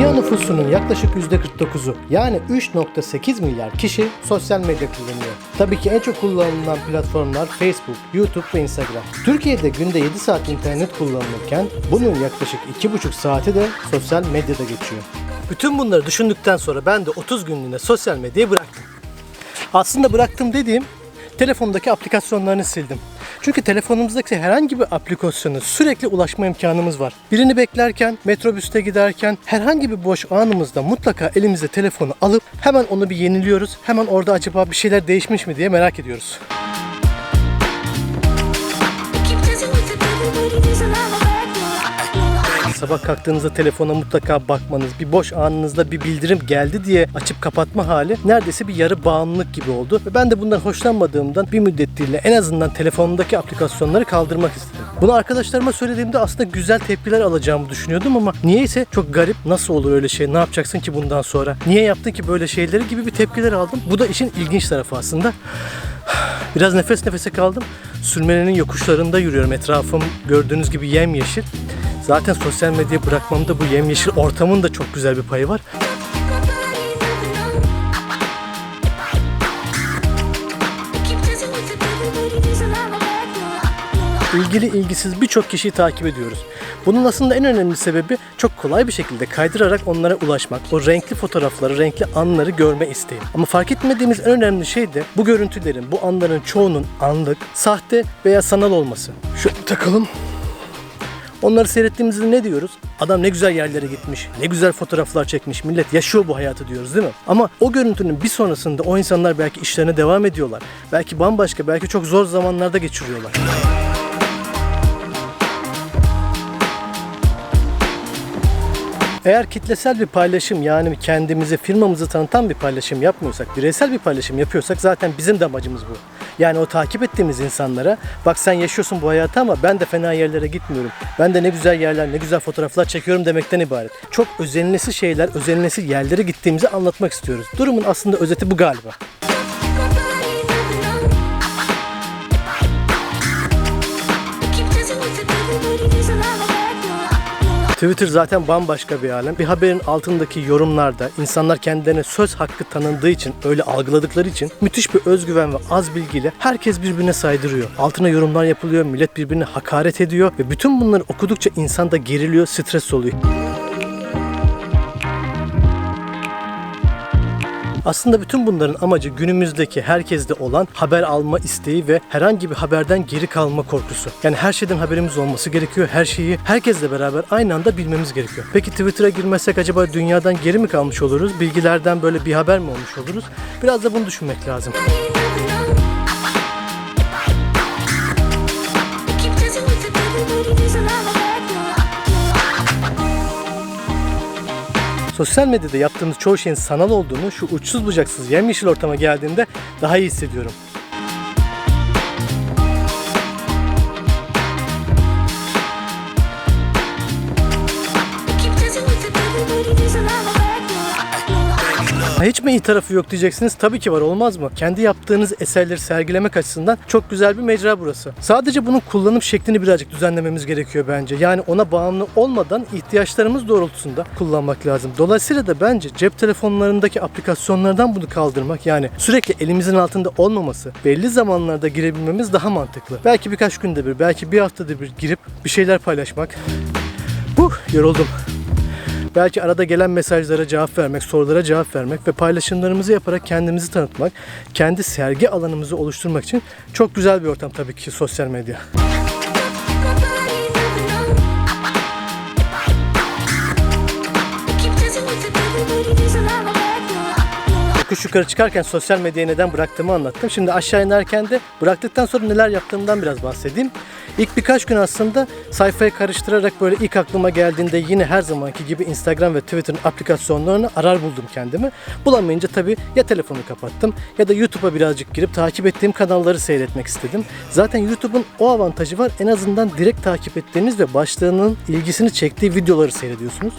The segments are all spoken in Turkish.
Dünya nüfusunun yaklaşık %49'u yani 3.8 milyar kişi sosyal medya kullanıyor. Tabii ki en çok kullanılan platformlar Facebook, YouTube ve Instagram. Türkiye'de günde 7 saat internet kullanılırken bunun yaklaşık 2,5 saati de sosyal medyada geçiyor. Bütün bunları düşündükten sonra ben de 30 günlüğüne sosyal medyayı bıraktım. Aslında bıraktım dediğim telefondaki aplikasyonlarını sildim. Çünkü telefonumuzdaki herhangi bir aplikasyona sürekli ulaşma imkanımız var. Birini beklerken, metrobüste giderken herhangi bir boş anımızda mutlaka elimize telefonu alıp hemen onu bir yeniliyoruz. Hemen orada acaba bir şeyler değişmiş mi diye merak ediyoruz. Sabah kalktığınızda telefona mutlaka bakmanız, bir boş anınızda bir bildirim geldi diye açıp kapatma hali neredeyse bir yarı bağımlılık gibi oldu. Ve ben de bundan hoşlanmadığımdan bir müddetliğine en azından telefonumdaki aplikasyonları kaldırmak istedim. Bunu arkadaşlarıma söylediğimde aslında güzel tepkiler alacağımı düşünüyordum ama niyeyse çok garip. Nasıl olur öyle şey? Ne yapacaksın ki bundan sonra? Niye yaptın ki böyle şeyleri gibi bir tepkiler aldım. Bu da işin ilginç tarafı aslında. Biraz nefes nefese kaldım. Sürmenenin yokuşlarında yürüyorum. Etrafım gördüğünüz gibi yemyeşil. Zaten sosyal medyayı bırakmamda bu yemyeşil ortamın da çok güzel bir payı var. İlgili ilgisiz birçok kişiyi takip ediyoruz. Bunun aslında en önemli sebebi çok kolay bir şekilde kaydırarak onlara ulaşmak, o renkli fotoğrafları, renkli anları görme isteği. Ama fark etmediğimiz en önemli şey de bu görüntülerin, bu anların çoğunun anlık, sahte veya sanal olması. Şöyle takalım. Onları seyrettiğimizde ne diyoruz? Adam ne güzel yerlere gitmiş, ne güzel fotoğraflar çekmiş, millet yaşıyor bu hayatı diyoruz değil mi? Ama o görüntünün bir sonrasında o insanlar belki işlerine devam ediyorlar. Belki bambaşka, belki çok zor zamanlarda geçiriyorlar. Eğer kitlesel bir paylaşım yani kendimizi, firmamızı tanıtan bir paylaşım yapmıyorsak, bireysel bir paylaşım yapıyorsak zaten bizim de amacımız bu. Yani o takip ettiğimiz insanlara bak sen yaşıyorsun bu hayatı ama ben de fena yerlere gitmiyorum. Ben de ne güzel yerler, ne güzel fotoğraflar çekiyorum demekten ibaret. Çok özenlisi şeyler, özenlisi yerlere gittiğimizi anlatmak istiyoruz. Durumun aslında özeti bu galiba. Twitter zaten bambaşka bir alem. Bir haberin altındaki yorumlarda insanlar kendilerine söz hakkı tanındığı için, öyle algıladıkları için müthiş bir özgüven ve az bilgiyle herkes birbirine saydırıyor. Altına yorumlar yapılıyor, millet birbirine hakaret ediyor ve bütün bunları okudukça insan da geriliyor, stres oluyor. Aslında bütün bunların amacı günümüzdeki herkeste olan haber alma isteği ve herhangi bir haberden geri kalma korkusu. Yani her şeyden haberimiz olması gerekiyor. Her şeyi herkesle beraber aynı anda bilmemiz gerekiyor. Peki Twitter'a girmezsek acaba dünyadan geri mi kalmış oluruz? Bilgilerden böyle bir haber mi olmuş oluruz? Biraz da bunu düşünmek lazım. Sosyal medyada yaptığımız çoğu şeyin sanal olduğunu şu uçsuz bucaksız yemyeşil ortama geldiğimde daha iyi hissediyorum. Hiç mi iyi tarafı yok diyeceksiniz? Tabii ki var olmaz mı? Kendi yaptığınız eserleri sergilemek açısından çok güzel bir mecra burası. Sadece bunun kullanım şeklini birazcık düzenlememiz gerekiyor bence. Yani ona bağımlı olmadan ihtiyaçlarımız doğrultusunda kullanmak lazım. Dolayısıyla da bence cep telefonlarındaki aplikasyonlardan bunu kaldırmak yani sürekli elimizin altında olmaması, belli zamanlarda girebilmemiz daha mantıklı. Belki birkaç günde bir, belki bir haftada bir girip bir şeyler paylaşmak. Huh, yoruldum. Belki arada gelen mesajlara cevap vermek, sorulara cevap vermek ve paylaşımlarımızı yaparak kendimizi tanıtmak, kendi sergi alanımızı oluşturmak için çok güzel bir ortam tabii ki sosyal medya. Yokuş yukarı çıkarken sosyal medyayı neden bıraktığımı anlattım. Şimdi aşağı inerken de bıraktıktan sonra neler yaptığımdan biraz bahsedeyim. İlk birkaç gün aslında sayfayı karıştırarak böyle ilk aklıma geldiğinde yine her zamanki gibi Instagram ve Twitter'ın aplikasyonlarını arar buldum kendimi. Bulamayınca tabii ya telefonu kapattım ya da YouTube'a birazcık girip takip ettiğim kanalları seyretmek istedim. Zaten YouTube'un o avantajı var. En azından direkt takip ettiğiniz ve başlığının ilgisini çektiği videoları seyrediyorsunuz.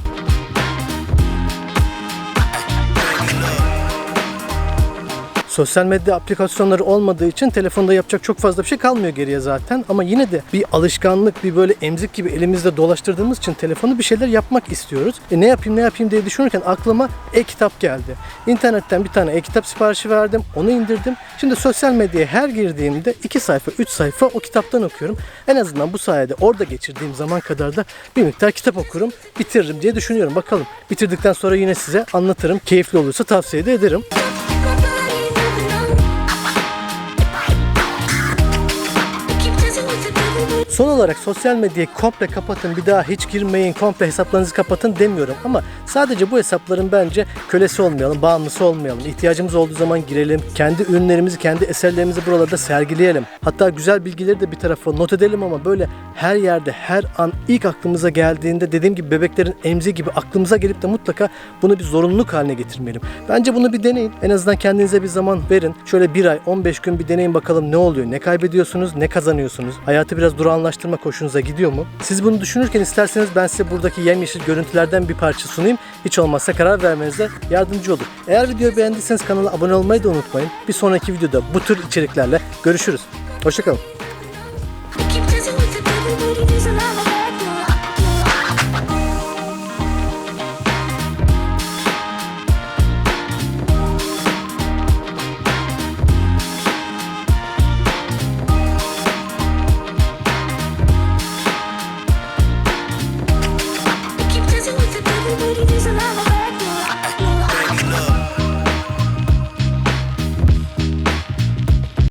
Sosyal medya aplikasyonları olmadığı için telefonda yapacak çok fazla bir şey kalmıyor geriye zaten. Ama yine de bir alışkanlık, bir böyle emzik gibi elimizde dolaştırdığımız için telefonu bir şeyler yapmak istiyoruz. E ne yapayım ne yapayım diye düşünürken aklıma e-kitap geldi. İnternetten bir tane e-kitap siparişi verdim, onu indirdim. Şimdi sosyal medyaya her girdiğimde 2 sayfa, 3 sayfa o kitaptan okuyorum. En azından bu sayede orada geçirdiğim zaman kadar da bir miktar kitap okurum, bitiririm diye düşünüyorum. Bakalım bitirdikten sonra yine size anlatırım. Keyifli olursa tavsiye de ederim. Son olarak sosyal medyayı komple kapatın, bir daha hiç girmeyin, komple hesaplarınızı kapatın demiyorum. Ama sadece bu hesapların bence kölesi olmayalım, bağımlısı olmayalım. İhtiyacımız olduğu zaman girelim, kendi ürünlerimizi, kendi eserlerimizi buralarda sergileyelim. Hatta güzel bilgileri de bir tarafa not edelim ama böyle her yerde, her an ilk aklımıza geldiğinde dediğim gibi bebeklerin emzi gibi aklımıza gelip de mutlaka bunu bir zorunluluk haline getirmeyelim. Bence bunu bir deneyin. En azından kendinize bir zaman verin. Şöyle bir ay, 15 gün bir deneyin bakalım ne oluyor, ne kaybediyorsunuz, ne kazanıyorsunuz. Hayatı biraz durağanlaştırmak hoşunuza gidiyor mu? Siz bunu düşünürken isterseniz ben size buradaki yemyeşil görüntülerden bir parça sunayım. Hiç olmazsa karar vermenize yardımcı olur. Eğer videoyu beğendiyseniz kanala abone olmayı da unutmayın. Bir sonraki videoda bu tür içeriklerle görüşürüz. Hoşçakalın.